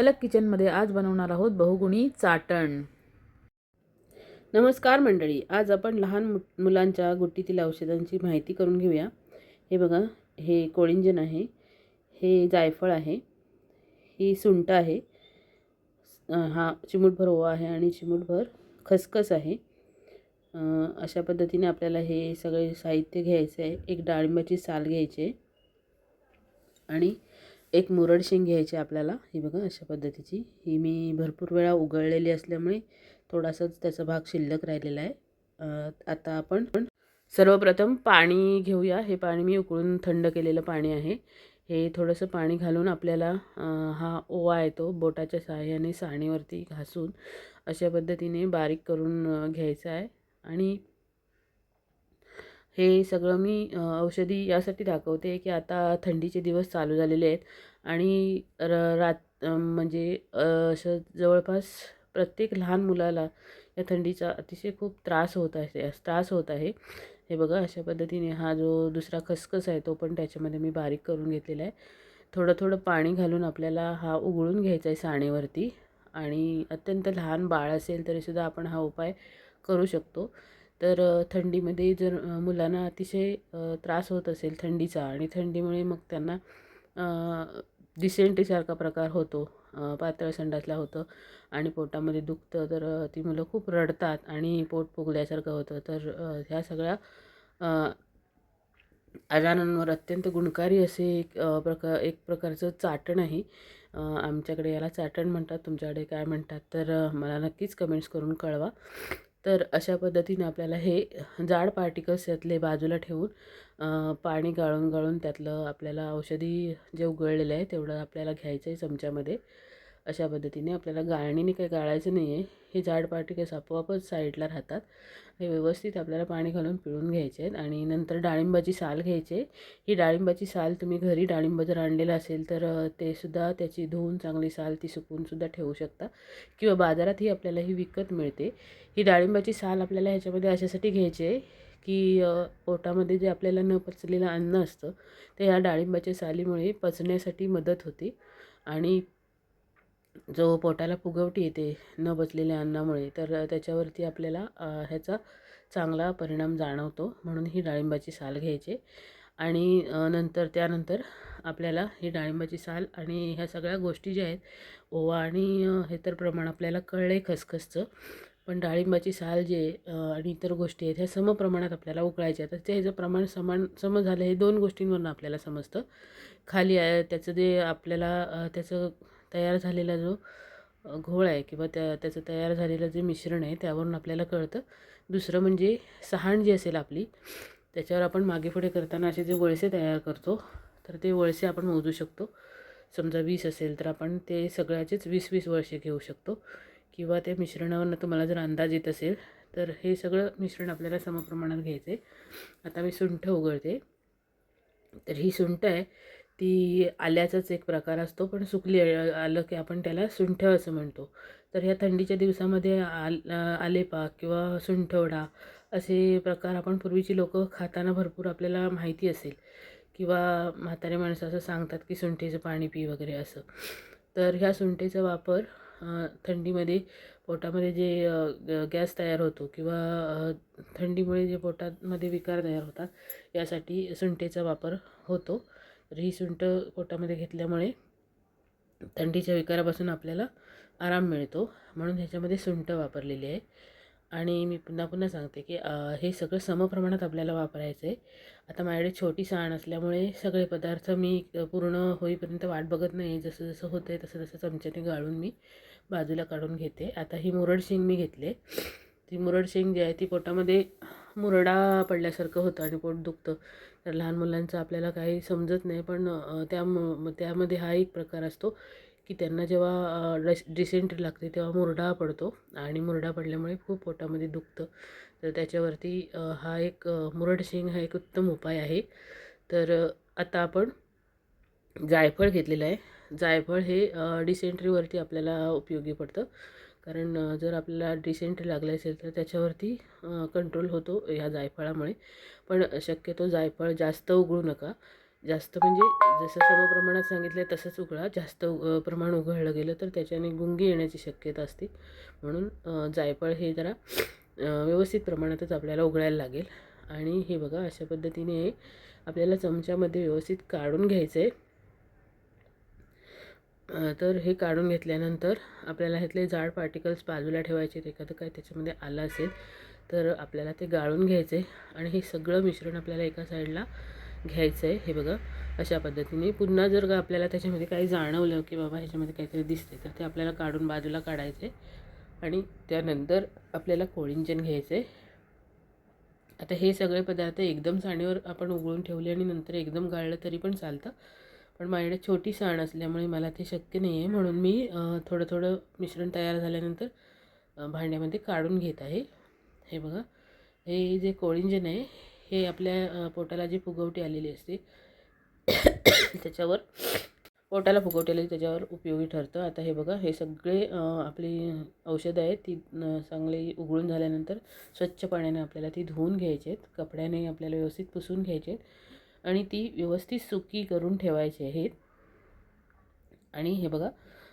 अलग किचनमध्ये आज बनवणार आहोत बहुगुणी चाटण. नमस्कार मंडळी आज आपण लहान मु मुलांच्या गुट्टीतील औषधांची माहिती करून घेऊया. हे बघा हे कोळिंजन आहे हे जायफळ आहे ही सुंट आहे हा चिमूटभर ओवा आहे आणि चिमूटभर खसखस आहे. अशा पद्धतीने आपल्याला हे सगळे साहित्य घ्यायचं आहे. एक डाळिंबाची साल घ्यायची आहे आणि एक मुरड शेंग घ्यायची आपल्याला. ही बघा अशा पद्धतीची. ही मी भरपूर वेळा उगळलेली असल्यामुळे थोडासाच त्याचा भाग शिल्लक राहिलेला आहे. आता आपण सर्वप्रथम पाणी घेऊया. हे पाणी मी उकळून थंड केलेलं पाणी आहे. हे थोडंसं पाणी घालून आपल्याला हा ओवा येतो बोटाच्या सहाय्याने साणीवरती घासून अशा पद्धतीने बारीक करून घ्यायचा घ्यायचं आहे. आणि हे सगळं मी औषधी यासाठी दाखवते की आता थंडीचे दिवस चालू झालेले आहेत आणि र रात म्हणजे असं जवळपास प्रत्येक लहान मुलाला या थंडीचा अतिशय खूप त्रास होत आहे त्रास होत आहे. हे बघा अशा पद्धतीने हा जो दुसरा खसखस आहे तो पण त्याच्यामध्ये मी बारीक करून घेतलेला आहे. थोडं थोडं पाणी घालून आपल्याला हा उघळून घ्यायचा आहे साणेवरती आणि अत्यंत लहान बाळ असेल तरीसुद्धा आपण हा उपाय करू शकतो. तर थंडीमध्ये जर मुलांना अतिशय त्रास होत असेल थंडीचा आणि थंडीमुळे मग त्यांना डिसेंट्रीसारखा प्रकार होतो पातळ संडासला होतं आणि पोटामध्ये दुखतं तर ती मुलं खूप रडतात आणि पोट फुगल्यासारखं होतं. तर ह्या सगळ्या आजारांवर अत्यंत गुणकारी असे एक प्रकार एक प्रकारचं चाटण आहे. आमच्याकडे याला चाटण म्हणतात तुमच्याकडे काय म्हणतात तर मला नक्कीच कमेंट्स करून कळवा. तर अशा पद्धतीने आपल्याला हे जाड पार्टिकल्स यातले बाजूला ठेवून पाणी गाळून गाळून त्यातलं आपल्याला औषधी जे उगळलेलं आहे तेवढं आपल्याला घ्यायचं आहे चमच्यामध्ये. अशा पद्धतीने आपल्याला गाळणीने काही गाळायचं नाही आहे हे जाड कसं आपोआपच साईडला राहतात. हे व्यवस्थित आपल्याला पाणी घालून पिळून घ्यायचे आहेत आणि नंतर डाळिंबाची साल घ्यायची ही डाळिंबाची साल तुम्ही घरी डाळिंब जर आणलेलं असेल तर ते सुद्धा त्याची धुवून चांगली साल ती सुकवूनसुद्धा ठेवू शकता. किंवा बाजारातही आपल्याला ही विकत मिळते. ही डाळिंबाची साल आपल्याला ह्याच्यामध्ये अशासाठी घ्यायची आहे की पोटामध्ये जे आपल्याला न पचलेलं अन्न असतं ते ह्या डाळिंबाच्या सालीमुळे पचण्यासाठी मदत होते. आणि जो पोटाला फुगवटी येते न बचलेल्या अन्नामुळे तर त्याच्यावरती आपल्याला ह्याचा चांगला परिणाम जाणवतो म्हणून ही डाळिंबाची साल घ्यायची. आणि नंतर त्यानंतर आपल्याला ही डाळिंबाची साल आणि ह्या सगळ्या गोष्टी ज्या आहेत ओवा आणि हे तर प्रमाण आपल्याला कळलं आहे खसखसचं. पण डाळिंबाची साल जे आणि इतर गोष्टी आहेत ह्या समप्रमाणात आपल्याला उकळायच्या तर ते ह्याचं प्रमाण समान सम झालं हे दोन गोष्टींवरून आपल्याला समजतं. खाली त्याचं जे आपल्याला त्याचं तयार झालेला जो घोळ आहे किंवा त्या त्याचं तयार झालेलं जे मिश्रण आहे त्यावरून आपल्याला कळतं. दुसरं म्हणजे सहाण जी असेल आपली त्याच्यावर आपण मागे पुढे करताना असे जे वळसे तयार करतो तर ते वळसे आपण मोजू शकतो. समजा वीस असेल तर आपण ते सगळ्याचेच वीस वीस वळसे घेऊ शकतो. किंवा त्या मिश्रणावरनं तुम्हाला जर अंदाज येत असेल तर हे सगळं मिश्रण आपल्याला समप्रमाणात घ्यायचं आहे आता मी सुंठ उघडते. तर ही सुंठ आहे ती आल्याचाच एक प्रकार असतो पण सुकली आलं की आपण त्याला सुंठ असं म्हणतो. तर ह्या थंडीच्या दिवसामध्ये आल आलेपाक किंवा सुंठवडा असे प्रकार आपण पूर्वीची लोकं खाताना भरपूर आपल्याला माहिती असेल. किंवा म्हातारे माणसं असं सांगतात की सुंठेचं पाणी पी वगैरे असं. तर ह्या सुंठेचा वापर थंडीमध्ये पोटामध्ये जे गॅस तयार होतो किंवा थंडीमुळे जे पोटामध्ये विकार तयार होतात यासाठी सुंठेचा वापर होतो. तर ही सुंठ पोटामध्ये घेतल्यामुळे थंडीच्या विकारापासून आपल्याला आराम मिळतो. म्हणून ह्याच्यामध्ये सुंठ वापरलेली आहे. आणि मी पुन्हा पुन्हा सांगते की हे सगळं समप्रमाणात आपल्याला वापरायचं आहे. आता माझ्याकडे छोटी सहाण असल्यामुळे सगळे पदार्थ मी पूर्ण होईपर्यंत वाट बघत नाही. जसं जसं होतं आहे तसं तसं चमच्याने गाळून मी बाजूला काढून घेते. आता ही मुरड शेंग मी घेतले ती मुरड शेंग जी आहे ती पोटामध्ये मुरडा पडल्यासारखं होतं आणि पोट दुखतं. तर लहान मुलांचं आपल्याला काही समजत नाही पण त्या म- त्यामध्ये हा एक प्रकार असतो की त्यांना जेव्हा डस डिसेंट्री लागते तेव्हा मुरडा पडतो आणि मुरडा पडल्यामुळे खूप पोटामध्ये दुखतं. तर त्याच्यावरती हा एक मुरड शेंग हा एक उत्तम उपाय आहे. तर आता आपण जायफळ घेतलेलं आहे. जायफळ हे डिसेंट्रीवरती आपल्याला उपयोगी पडतं. कारण जर आपल्याला डिसेंट्री लागली असेल तर त्याच्यावरती कंट्रोल होतो ह्या जायफळामुळे. पण शक्यतो जायफळ जास्त उघडू नका. जास्त म्हणजे जसं समप्रमाणात सांगितलं आहे तसंच उघडा जास्त उग प्रमाण उघडलं गेलं तर त्याच्याने गुंगी येण्याची शक्यता असते. म्हणून जायफळ हे जरा व्यवस्थित प्रमाणातच आपल्याला उघडायला लागेल. आणि हे बघा अशा पद्धतीने हे आपल्याला चमच्यामध्ये व्यवस्थित काढून घ्यायचं आहे तर हे काढून घेतल्यानंतर आपल्याला ह्यातले जाड पार्टिकल्स बाजूला ठेवायचे आहेत. एखादं काय त्याच्यामध्ये आलं असेल तर आपल्याला ते गाळून घ्यायचे आणि हे सगळं मिश्रण आपल्याला एका साईडला घ्यायचं आहे. हे बघा अशा पद्धतीने पुन्हा जर का आपल्याला त्याच्यामध्ये काही जाणवलं की बाबा ह्याच्यामध्ये काहीतरी दिसते तर ते आपल्याला काढून बाजूला काढायचे आणि त्यानंतर आपल्याला कोळिंजन घ्यायचं. आहे आता हे सगळे पदार्थ एकदम साणीवर आपण उघडून ठेवले आणि नंतर एकदम गाळलं तरी पण चालतं. पण माझ्याकडे छोटी सण असल्यामुळे मला ते शक्य नाही आहे म्हणून मी थोडं थोडं मिश्रण तयार झाल्यानंतर भांड्यामध्ये काढून घेत आहे. हे बघा. हे जे कोळिंजन आहे हे आपल्या पोटाला जी फुगवटी आलेली असते त्याच्यावर पोटाला फुगवटी आलेली त्याच्यावर उपयोगी ठरतं. आता हे बघा हे सगळे आपली औषधं आहेत ती चांगली उघडून झाल्यानंतर स्वच्छ पाण्याने आपल्याला ती धुवून घ्यायची आहेत. कपड्याने आपल्याला व्यवस्थित पुसून घ्यायचे आहेत. आणि ती व्यवस्थित सुकी करून ठेवायची आहेत. आणि हे बघा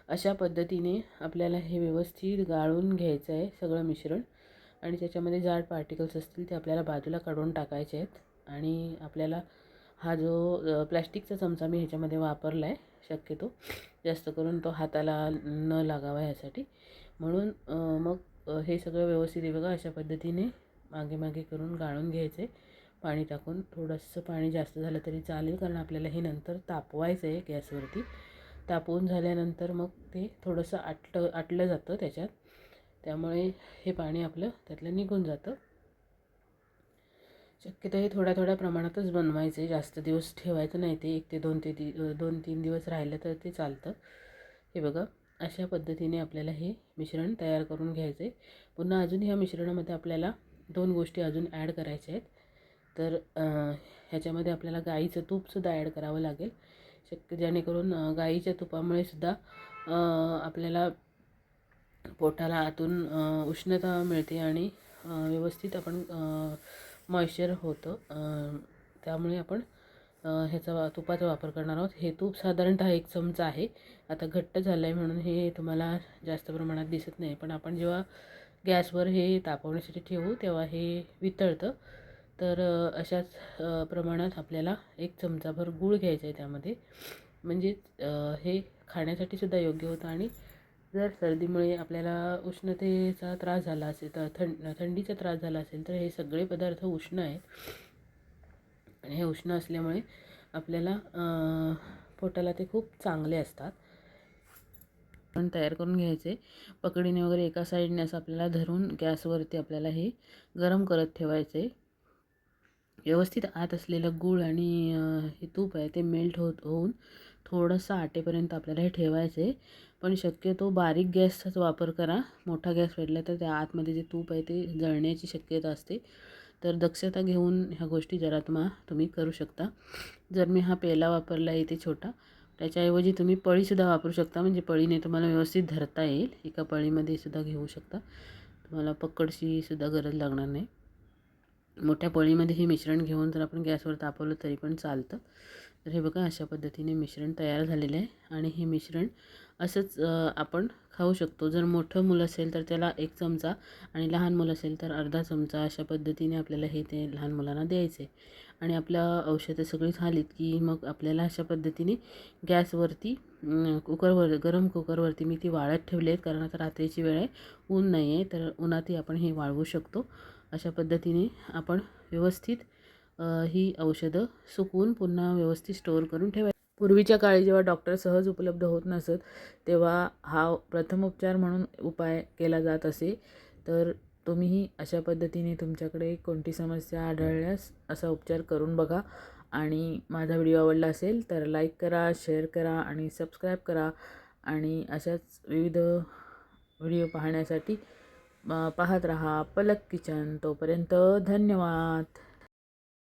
अशा पद्धतीने आपल्याला हे व्यवस्थित गाळून घ्यायचं आहे सगळं मिश्रण. आणि त्याच्यामध्ये जाड पार्टिकल्स असतील ते आपल्याला बाजूला काढून टाकायचे आहेत. आणि आपल्याला हा जो प्लॅस्टिकचा चमचा मी ह्याच्यामध्ये वापरला आहे शक्यतो जास्त करून तो हाताला न लागावा ह्यासाठी म्हणून मग हे सगळं व्यवस्थित आहे बघा अशा पद्धतीने मागे मागे करून गाळून घ्यायचं आहे पाणी टाकून थोडंसं पाणी जास्त झालं तरी चालेल कारण आपल्याला हे नंतर तापवायचं आहे गॅसवरती. तापवून झाल्यानंतर मग ते थोडंसं आटलं आटलं जातं त्याच्यात. त्यामुळे हे पाणी आपलं त्यातलं निघून जातं. शक्यतो हे थोड्या थोड्या प्रमाणातच बनवायचं आहे जास्त दिवस ठेवायचं नाही ते. एक ते दोन ते दि दोन तीन दिवस राहिलं तर ते चालतं. हे बघा अशा पद्धतीने आपल्याला हे मिश्रण तयार करून घ्यायचं आहे पुन्हा अजून ह्या मिश्रणामध्ये आपल्याला दोन गोष्टी अजून ॲड करायच्या आहेत. तर ह्याच्यामध्ये आपल्याला गाईचं तूपसुद्धा ॲड करावं लागेल. शक्य जेणेकरून गाईच्या तुपामुळे सुद्धा आपल्याला पोटाला आतून उष्णता मिळते आणि व्यवस्थित आपण मॉइश्चर होतं. त्यामुळे आपण ह्याचा वा तुपाचा वापर करणार आहोत. हे तूप साधारणतः एक चमचा आहे. आता घट्ट झालं आहे म्हणून हे तुम्हाला जास्त प्रमाणात दिसत नाही. पण आपण जेव्हा गॅसवर हे तापवण्यासाठी ठेवू तेव्हा हे वितळतं. तर अशाच प्रमाणात आपल्याला एक चमचाभर गूळ घ्यायचा आहे त्यामध्ये. म्हणजेच हे खाण्यासाठी सुद्धा योग्य होतं आणि जर सर्दीमुळे आपल्याला उष्णतेचा त्रास झाला असेल तर थंड थंडीचा त्रास झाला असेल तर हे सगळे पदार्थ उष्ण आहेत. आणि हे उष्ण असल्यामुळे आपल्याला पोटाला ते खूप चांगले असतात. पण तयार करून घ्यायचे. पकडीने वगैरे एका साईडने असं आपल्याला धरून गॅसवरती आपल्याला हे गरम करत ठेवायचे. व्यवस्थित आत असलेलं गूळ आणि हे तूप आहे ते मेल्ट होत होऊन थोडंसं आटेपर्यंत आपल्याला हे ठेवायचं आहे पण शक्यतो बारीक गॅसचाच वापर करा. मोठा गॅस पेटला तर त्या आतमध्ये जे तूप आहे ते जळण्याची शक्यता असते. तर दक्षता घेऊन ह्या गोष्टी जरा तुम्हा तुम्ही करू शकता. जर मी हा पेला वापरला आहे इथे छोटा त्याच्याऐवजी तुम्ही पळीसुद्धा वापरू शकता. म्हणजे पळीने तुम्हाला व्यवस्थित धरता येईल. एका पळीमध्ये सुद्धा घेऊ शकता. तुम्हाला पकडशीसुद्धा गरज लागणार नाही. मोठ्या पळीमध्ये हे मिश्रण घेऊन जर आपण गॅसवर तापवलं तरी पण चालतं. तर हे बघा अशा पद्धतीने मिश्रण तयार झालेलं आहे आणि हे मिश्रण असंच आपण खाऊ शकतो. जर मोठं मुलं असेल तर त्याला एक चमचा आणि लहान मुलं असेल तर अर्धा चमचा अशा पद्धतीने आपल्याला हे ते लहान मुलांना द्यायचे. आणि आपलं औषधं सगळी झालीत की मग आपल्याला अशा पद्धतीने गॅसवरती कुकरवर गरम कुकरवरती मी ती वाळत ठेवली आहेत कारण आता रात्रीची वेळ आहे ऊन नाही आहे तर उन्हातही आपण हे वाळवू शकतो. अशा पद्धतीने आपण व्यवस्थित ही औषधं सुकवून पुन्हा व्यवस्थित स्टोअर करून ठेवाय पूर्वीच्या काळी जेव्हा डॉक्टर सहज उपलब्ध होत नसत तेव्हा हा प्रथम उपचार म्हणून उपाय केला जात असे. तर तुम्हीही अशा पद्धतीने तुमच्याकडे कोणती समस्या आढळल्यास असा उपचार करून बघा. आणि माझा व्हिडिओ आवडला असेल तर लाईक करा शेअर करा आणि सबस्क्राईब करा. आणि अशाच विविध व्हिडिओ पाहण्यासाठी पाहत रहा. पलक किचन. तोपर्यंत धन्यवाद.